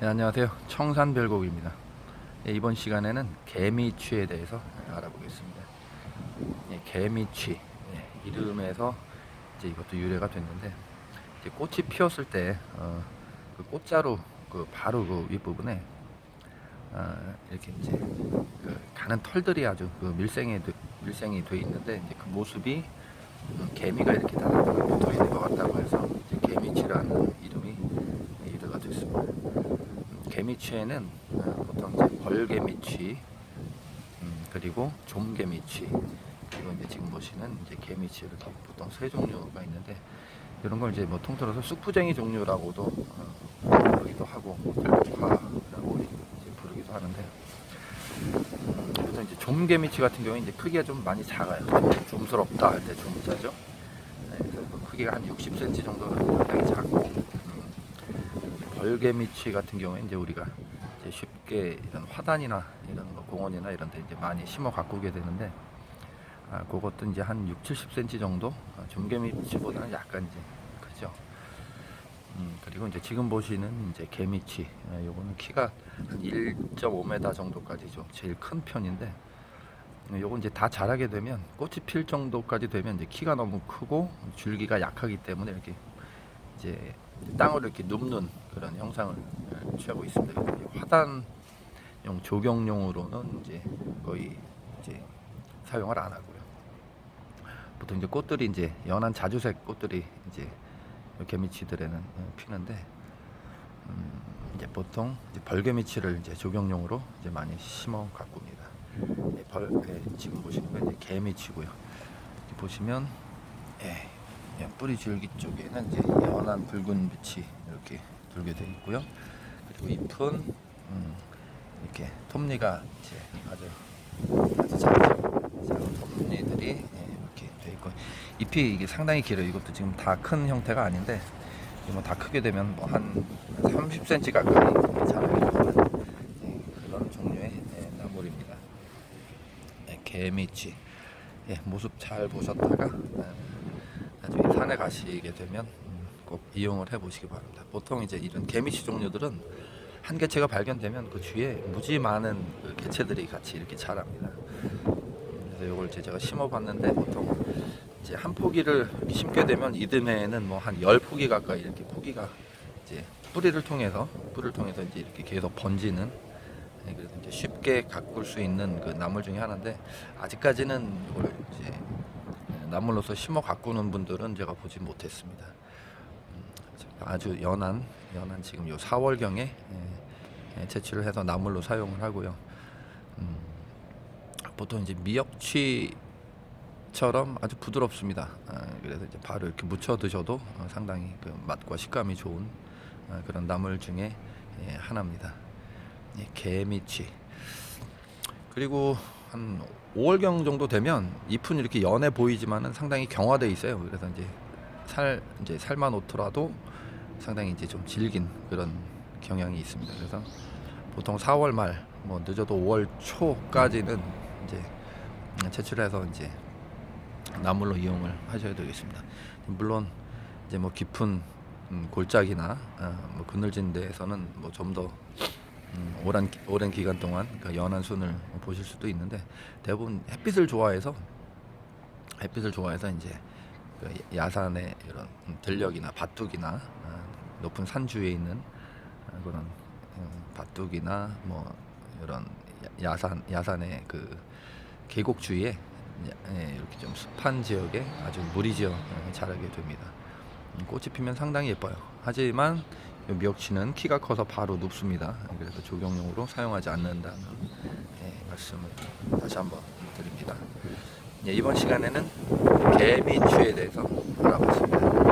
네, 안녕하세요. 청산별곡입니다. 네, 이번 시간에는 개미취에 대해서 알아보겠습니다. 네, 개미취 네, 이름에서 이제 이것도 유래가 됐는데 이제 꽃이 피었을 때 어, 그 꽃자루 그 바로 그 윗부분에 어, 이렇게 이제 그 가는 털들이 아주 그 밀생에 돼- 밀생이 돼 있는데 이제 그 모습이 음, 개미가 이렇게 다 붙어 있는 것 같다고 해서 개미취라는 이름이 유래가 됐습니다. 음, 개미취에는 어, 보통 이제 벌개미취 음, 그리고 좀개미취 그리고 이제 지금 보시는 이제 개미취 이렇게 보통 세 종류가 있는데 이런 걸 이제 뭐 통틀어서 쑥부쟁이 종류라고도 어, 부르기도 하고 들국화라고 이제 부르기도 하는데 음, 그래서 이제 좀개미취 같은 경우에 이제 크기가 좀 많이 작아요. 좀 좀스럽다 할 때 좀자죠. 네, 그래서 그 크기가 한 60cm 정도는 굉장히 작고 음, 벌개미취 같은 경우에 이제 우리가 이제 쉽게 이런 화단이나 이런 뭐 공원이나 이런 데 이제 많이 심어 가꾸게 되는데 아, 그것도 이제 한 6, 70cm 정도 아, 좀개미취보다는 약간 이제 크죠. 음, 그리고 이제 지금 보시는 이제 개미취 아, 요거는 키가 한 1.5m 정도까지 좀 제일 큰 편인데 음, 요건 이제 다 자라게 되면 꽃이 필 정도까지 되면 이제 키가 너무 크고 줄기가 약하기 때문에 이렇게 이제 땅을 이렇게 눕는 그런 형상을 어, 취하고 있습니다. 화단용 조경용으로는 이제 거의 이제 사용을 안 하고요. 보통 이제 꽃들이 이제 연한 자주색 꽃들이 이제 개미치들에는 어, 피는데 음, 이제 보통 이제 벌개미치를 이제 조경용으로 이제 많이 심어 가꿉니다. 예, 벌 예, 지금 보시는 건 이제 개미치고요. 보시면 예, 예, 뿌리 줄기 쪽에는 이제 연한 붉은 빛이 이렇게 돌게 되어 있고요. 그리고 잎은 음, 이렇게 톱니가 이제 아주 아주 작은 톱니들이 예, 이렇게 되어 있고 잎이 이게 상당히 길어요. 이것도 지금 다 큰 형태가 아닌데 뭐다 크게 되면 뭐 한 30cm 가까이 자라게 되는 예, 그런 종류의 예, 나물입니다. 예, 개미치 예, 모습 잘 보셨다가 예, 나중에 산에 가시게 되면 음, 꼭 이용을 해보시기 바랍니다. 보통 이제 이런 개미치 종류들은 한 개체가 발견되면 그 주위에 무지 많은 그 개체들이 같이 이렇게 자랍니다. 음, 그래서 이걸 제가 심어봤는데 보통 이제 한 포기를 심게 되면 이듬해에는 뭐 한 열 포기 가까이 이렇게 포기가 이제 뿌리를 통해서 뿌리를 통해서 이제 이렇게 계속 번지는 네, 그래서 이제 쉽게 가꿀 수 있는 그 나물 중에 하나인데 아직까지는 이걸 이제 나물로서 심어 가꾸는 분들은 제가 보지 못했습니다. 음, 아주 연한 연한 지금 요 4월 경에 예, 채취를 해서 나물로 사용을 하고요. 음, 보통 이제 미역치처럼 아주 부드럽습니다. 아, 그래서 이제 바로 이렇게 무쳐 드셔도 어, 상당히 그 맛과 식감이 좋은 어, 그런 나물 중에 예, 하나입니다. 예, 개미치. 그리고 한 5월경 정도 되면 잎은 이렇게 연해 보이지만은 상당히 경화돼 있어요. 그래서 이제 살 이제 살만 놓더라도 상당히 이제 좀 질긴 그런 경향이 있습니다. 그래서 보통 4월 말, 뭐 늦어도 5월 초까지는 이제 채취를 해서 이제 나물로 이용을 하셔야 되겠습니다. 물론 이제 뭐 깊은 음, 골짜기나 어, 뭐 그늘진 데에서는 뭐 좀더 음, 오랜 기- 오랜 기간 동안 그 연한 순을 보실 수도 있는데 대부분 햇빛을 좋아해서 햇빛을 좋아해서 이제 그 야산의 이런 들녘이나 밭둑이나 어, 높은 산 주위에 있는 어, 그런 음, 밭둑이나 뭐 이런 야- 야산 야산의 그 계곡 주위에 야- 예, 이렇게 좀 습한 지역에 아주 무리지어 어, 자라게 됩니다. 음, 꽃이 피면 상당히 예뻐요. 하지만 이 미역치는 키가 커서 바로 눕습니다. 그래서 조경용으로 사용하지 않는다는 예, 말씀을 다시 한번 드립니다. 예, 이번 시간에는 개미취에 대해서 알아봤습니다.